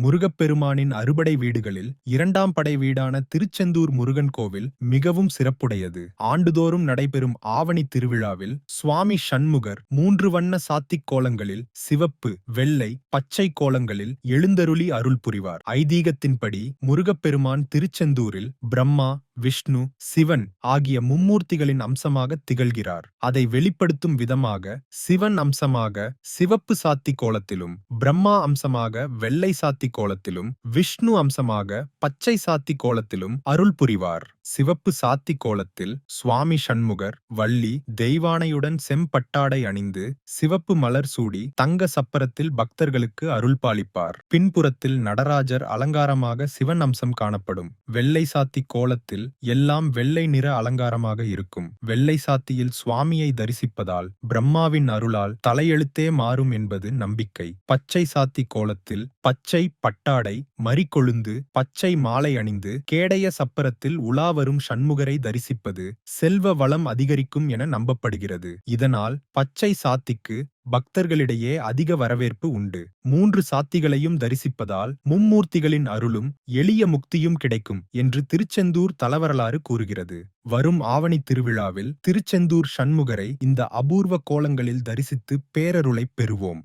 முருகப்பெருமானின் அறுபடை வீடுகளில் இரண்டாம் படை வீடான திருச்செந்தூர் முருகன் கோவில் மிகவும் சிறப்புடையது. ஆண்டுதோறும் நடைபெறும் ஆவணி திருவிழாவில் சுவாமி சண்முகர் மூன்று வண்ண சாத்திக் கோலங்களில் சிவப்பு வெள்ளை பச்சை கோலங்களில் எழுந்தருளி அருள் புரிவார். ஐதீகத்தின்படி முருகப்பெருமான் திருச்செந்தூரில் பிரம்மா விஷ்ணு சிவன் ஆகிய மும்மூர்த்திகளின் அம்சமாக திகழ்கிறார். அதை வெளிப்படுத்தும் விதமாக சிவன் அம்சமாக சிவப்பு சாத்தி கோலத்திலும் பிரம்மா அம்சமாக வெள்ளை சாத்தி கோலத்திலும் விஷ்ணு அம்சமாக பச்சை சாத்தி கோலத்திலும் அருள் புரிவார். சிவப்பு சாத்தி கோலத்தில் சுவாமி சண்முகர் வள்ளி தெய்வானையுடன் செம்பட்டாடை அணிந்து சிவப்பு மலர் சூடி தங்க சப்பரத்தில் பக்தர்களுக்கு அருள் பாலிப்பார். பின்புறத்தில் நடராஜர் அலங்காரமாக சிவன் அம்சம் காணப்படும். வெள்ளை சாத்தி கோலத்தில் எல்லாம் வெள்ளை நிற அலங்காரமாக இருக்கும். வெள்ளை சாத்தியில் சுவாமியை தரிசிப்பதால் பிரம்மாவின் அருளால் தலையெழுத்தே மாறும் என்பது நம்பிக்கை. பச்சை சாத்தி கோலத்தில் பச்சை பட்டாடை மறிக்கொழுந்து பச்சை மாலை அணிந்து கேடய சப்பரத்தில் உலா வரும் சண்முகரை தரிசிப்பது செல்வ வளம் அதிகரிக்கும் என நம்பப்படுகிறது. இதனால் பச்சை சாத்திக்கு பக்தர்களிடையே அதிக வரவேற்பு உண்டு. மூன்று சாத்திகளையும் தரிசிப்பதால் மும்மூர்த்திகளின் அருளும் எளிய முக்தியும் கிடைக்கும் என்று திருச்செந்தூர் தலவரலாறு கூறுகிறது. வரும் ஆவணி திருவிழாவில் திருச்செந்தூர் சண்முகரை இந்த அபூர்வ கோலங்களில் தரிசித்து பேரருளைப் பெறுவோம்.